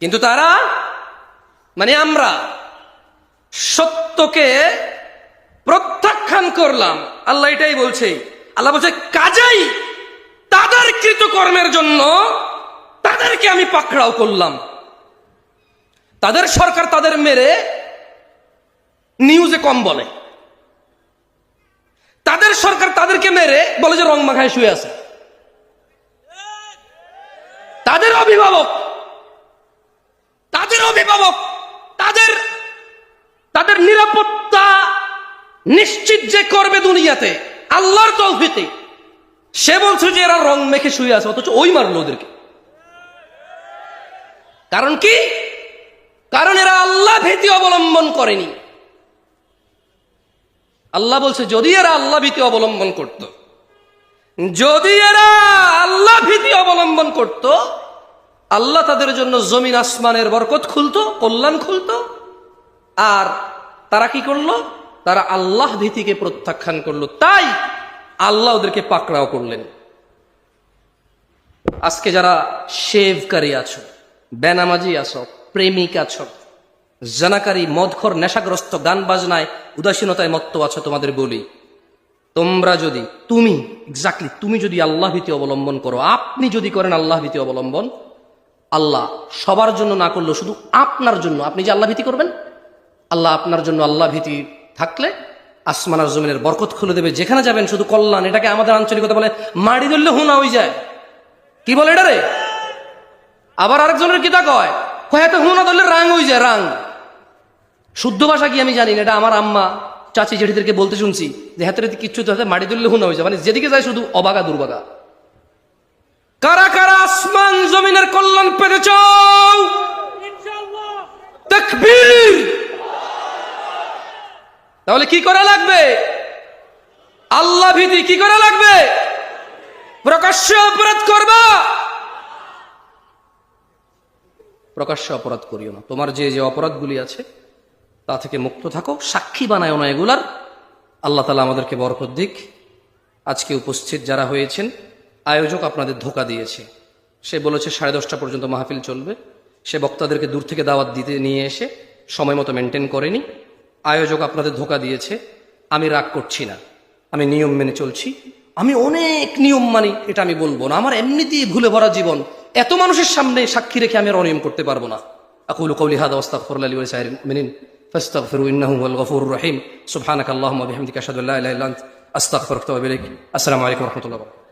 কিন্তু তারা মানে আমরা, সত্যকে প্রত্যাখ্যান করলাম। আল্লাহ এটাই বলছে। আল্লাহ বলছে, কাজেই তাদের কৃতকর্মের জন্য তাদেরকে আমি পাকড়াও করলাম। তাদের সরকার তাদের মেরে নিউজে কম বলে। তাদের সরকার তাদেরকে মেরে বলে যে রং মাখায় শুয়ে আছে। তাদের অভিভাবক অভিভাবক তাদের তাদের নিরাপত্তা নিশ্চিত যে করবে দুনিয়াতে, আল্লাহর তৌফিতে সে বলছে যে এরা রং মেখে শুয়ে আছে, অথচ ওই মারলো ওদেরকে। কারণ কি? কারণ এরা আল্লাহ ভীতি অবলম্বন করেনি। আল্লাহ বলছে, যদি এরা আল্লাহ ভীতি অবলম্বন করত, যদি এরা আল্লাহ ভীতি অবলম্বন করত আল্লাহ তাদের জন্য জমিন, আসমানের বরকত খুলতো, কল্যাণ খুলতো। আর তারা কি করল? তারা আল্লাহ ভীতিকে প্রত্যাখ্যান করল। তাই আল্লাহ ওদেরকে পাকড়াও করলেন। আজকে যারা শেভকারী আছো, বেনামাজি আছো, প্রেমিক আছো, জানাকারী, মদখর, নেশাগ্রস্ত, গান বাজনায় উদাসীনতায় মত্ত আছো, তোমাদের বলি, তোমরা যদি, তুমি এক্স্যাক্টলি তুমি যদি আল্লাহ ভীতি অবলম্বন করো, আপনি যদি করেন আল্লাহ ভীতি অবলম্বন আল্লাহ সবার জন্য না করলেও শুধু আপনার জন্য। আপনি যে আল্লাহ ভীতি করবেন? আল্লাহ আপনার জন্য আল্লাহ ভীতি থাকলে আসমানার জমিনের বরকত খুলে দেবে। যেখানে যাবেন শুধু কল্যাণ, এটাকে আমাদের আঞ্চলিকতা বলে মাড়ি ধরলে হুনা হয়ে যায়। কি বলে এটা রে? আবার আরেকজনের কিতা কয়? কয়, এত হুনা ধরলে রাং হয়ে যায় রাং শুদ্ধ ভাষা কি আমি জানি না, এটা আমার আম্মা, চাচি, জেঠিদেরকে বলতে শুনছি। যে হাতের কিচ্ছু হাতে মাড়ি ধরলে হুনা হয়ে যায়। মানে যেদিকে যায় শুধু অবাগা, দুর্বাগা কারা কারা জমিনের কল্যাণ পেতে চাও। তাহলে কি করা লাগবে? আল্লাহ ভীতি কি করা লাগবে? প্রকাশ্য অপরাধ করবা? প্রকাশ্য অপরাধ করিও না। তোমার যে যে অপরাধগুলি আছে, তা থেকে মুক্ত থাকো, সাক্ষী বানায় না এগুলার। আল্লাহ তালা আমাদেরকে বরকত দিক। আজকে উপস্থিত যারা হয়েছেন, আয়োজক আপনাদের ধোকা দিয়েছে। সে বলেছে, সাড়ে দশটা পর্যন্ত মাহফিল চলবে। সে বক্তাদেরকে দূর থেকে দাওয়াত দিতে নিয়ে এসে সময় মতো মেনটেন করেনি। আয়োজক আপনাদের ধোকা দিয়েছে, আমি রাগ করছি না, আমি নিয়ম মেনে চলছি। আমি অনেক নিয়ম মানি, এটা আমি বলব না। আমার এমনিতেই ভুলে ভরা জীবন। এত মানুষের সামনে সাক্ষী রেখে আমি আর অনিয়ম করতে পারব না। লি ওয়া লিসাইরিল মুমিনিন, ফাস্তাগফিরু ইন্নাহু হুয়াল গফুরুর রহিম। সুবহানাকাল্লাহুম্মা ওয়া বিহামদিকা আশহাদু আল্লা ইলাহা ইল্লা আনতা, আস্তাগফিরুকা ওয়া আতুবু ইলাইক। আসসালামু আলাইকুম ওয়া রাহমাতুল্লাহি ওয়া বারাকাতুহু।